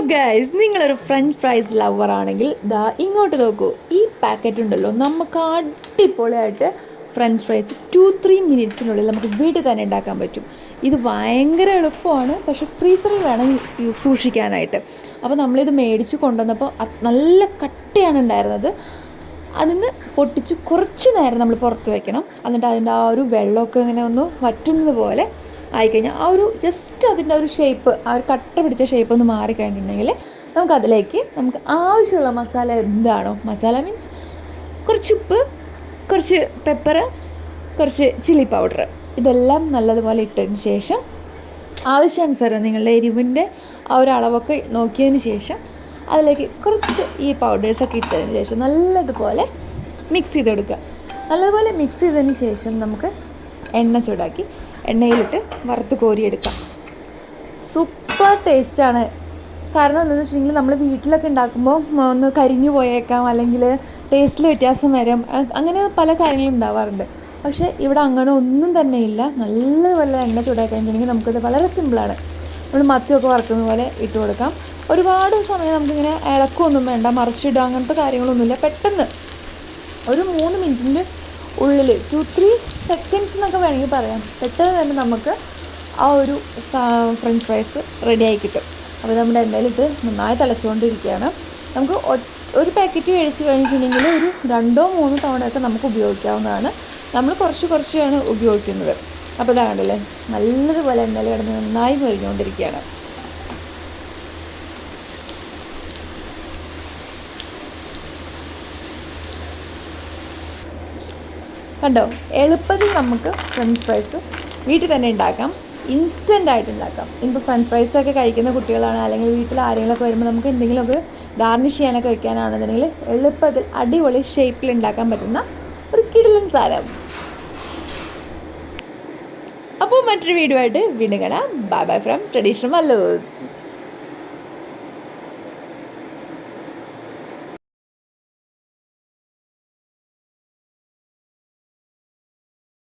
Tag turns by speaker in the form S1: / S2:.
S1: Guys നിങ്ങളൊരു French fries lover ആണെങ്കിൽ ദാ ഇങ്ങോട്ട് നോക്കൂ. ഈ പാക്കറ്റ് ഉണ്ടല്ലോ. നമുക്ക് അടിപൊളിയായിട്ട് ഫ്രഞ്ച് ഫ്രൈസ് ടു ത്രീ മിനിറ്റ്സിനുള്ളിൽ നമുക്ക് വീട്ടിൽ തന്നെ ഉണ്ടാക്കാൻ പറ്റും. ഇത് ഭയങ്കര എളുപ്പമാണ്. പക്ഷെ ഫ്രീസറിൽ വേണം സൂക്ഷിക്കാനായിട്ട്. അപ്പോൾ നമ്മളിത് മേടിച്ച് കൊണ്ടുവന്നപ്പോൾ നല്ല കട്ടിയാണ് ഉണ്ടായിരുന്നത്. അതിന്ന് പൊട്ടിച്ച് കുറച്ച് നേരം നമ്മൾ പുറത്ത് വെക്കണം. എന്നിട്ട് അതിന്റെ ആ ഒരു വെള്ളമൊക്കെ ഇങ്ങനെ ഒന്ന് വറ്റുന്നത് പോലെ ആയിക്കഴിഞ്ഞാൽ ആ ഒരു ജസ്റ്റ് അതിന്റെ ഒരു ഷേപ്പ് ആ ഒരു കട്ട പിടിച്ച ഷേപ്പ് ഒന്ന് മാറിക്കഴിഞ്ഞിട്ടുണ്ടെങ്കിൽ നമുക്ക് അതിലേക്ക് നമുക്ക് ആവശ്യമുള്ള മസാല എന്താണോ മസാല മീൻസ് കുറച്ച് ഉപ്പ് കുറച്ച് പെപ്പർ കുറച്ച് ചില്ലി പൗഡർ ഇതെല്ലാം നല്ലതുപോലെ ഇട്ടതിന് ശേഷം ആവശ്യാനുസരണം നിങ്ങളുടെ എരിവിന്റെ ആ ഒരു അളവൊക്കെ നോക്കിയതിന് ശേഷം അതിലേക്ക് കുറച്ച് ഈ പൗഡേഴ്സൊക്കെ ഇട്ടതിന് ശേഷം നല്ലതുപോലെ മിക്സ് ചെയ്ത് കൊടുക്കുക നല്ലതുപോലെ മിക്സ് ചെയ്തതിന് ശേഷം നമുക്ക് എണ്ണ ചൂടാക്കി എണ്ണയിലിട്ട് വറുത്ത് കോരിയെടുക്കാം. സൂപ്പർ ടേസ്റ്റാണ്. കാരണം എന്താണെന്ന് വെച്ചിട്ടുണ്ടെങ്കിൽ നമ്മൾ വീട്ടിലൊക്കെ ഉണ്ടാക്കുമ്പോൾ ഒന്ന് കരിഞ്ഞു പോയേക്കാം അല്ലെങ്കിൽ ടേസ്റ്റിൽ വ്യത്യാസം വരാം. അങ്ങനെ പല കാര്യങ്ങളും ഉണ്ടാവാറുണ്ട്. പക്ഷേ ഇവിടെ അങ്ങനെ ഒന്നും തന്നെ ഇല്ല. നല്ലതുപോലെ എണ്ണ ചൂടാക്കി കഴിഞ്ഞിട്ടുണ്ടെങ്കിൽ നമുക്കത് വളരെ സിമ്പിളാണ് നമ്മൾ മത്തിയൊക്കെ വറുക്കുന്ന പോലെ ഇട്ട് കൊടുക്കാം. ഒരുപാട് സമയം നമുക്കിങ്ങനെ ഇളക്കൊന്നും വേണ്ട മറിച്ചിടുക അങ്ങനത്തെ കാര്യങ്ങളൊന്നുമില്ല. പെട്ടെന്ന് ഒരു മൂന്ന് മിനിറ്റിന്റെ ഉള്ളിൽ ടു ത്രീ സെക്കൻഡ്സ് എന്നൊക്കെ വേണമെങ്കിൽ പറയാം. പെട്ടെന്ന് തന്നെ നമുക്ക് ആ ഒരു ഫ്രഞ്ച് ഫ്രൈസ് റെഡിയായി കിട്ടും. അപ്പോൾ നമ്മുടെ എണ്ണയിലിട്ട് നന്നായി തിളച്ചുകൊണ്ടിരിക്കുകയാണ്. നമുക്ക് ഒരു പാക്കറ്റ് കഴിച്ച് കഴിഞ്ഞിട്ടുണ്ടെങ്കിൽ ഒരു രണ്ടോ മൂന്നോ തവണയൊക്കെ നമുക്ക് ഉപയോഗിക്കാവുന്നതാണ്. നമ്മൾ കുറച്ച് കുറച്ചാണ് ഉപയോഗിക്കുന്നത്. അപ്പോൾ ഇതാ നല്ലതുപോലെ എണ്ണയിൽ കിടന്ന് നന്നായി മൊരിഞ്ഞുകൊണ്ടിരിക്കുകയാണ് കണ്ടോ? എളുപ്പത്തിൽ നമുക്ക് ഫ്രഞ്ച് ഫ്രൈസ് വീട്ടിൽ തന്നെ ഉണ്ടാക്കാം. ഇൻസ്റ്റന്റ് ആയിട്ട് ഉണ്ടാക്കാം. ഇപ്പോൾ ഫ്രഞ്ച് ഫ്രൈസ് ഒക്കെ കഴിക്കുന്ന കുട്ടികളാണ് അല്ലെങ്കിൽ വീട്ടിൽ ആരെങ്കിലുമൊക്കെ വരുമ്പോൾ നമുക്ക് എന്തെങ്കിലുമൊക്കെ ഗാർണിഷ് ചെയ്യാനൊക്കെ വെക്കാനാണെന്നുണ്ടെങ്കിൽ എളുപ്പത്തിൽ അടിപൊളി ഷേപ്പിൽ ഉണ്ടാക്കാൻ പറ്റുന്ന ഒരു കിടിലൻ സാരം അപ്പോൾ മറ്റൊരു വീഡിയോ ആയിട്ട് വീണ്ടും കാണാം. Bye bye from traditional Mallus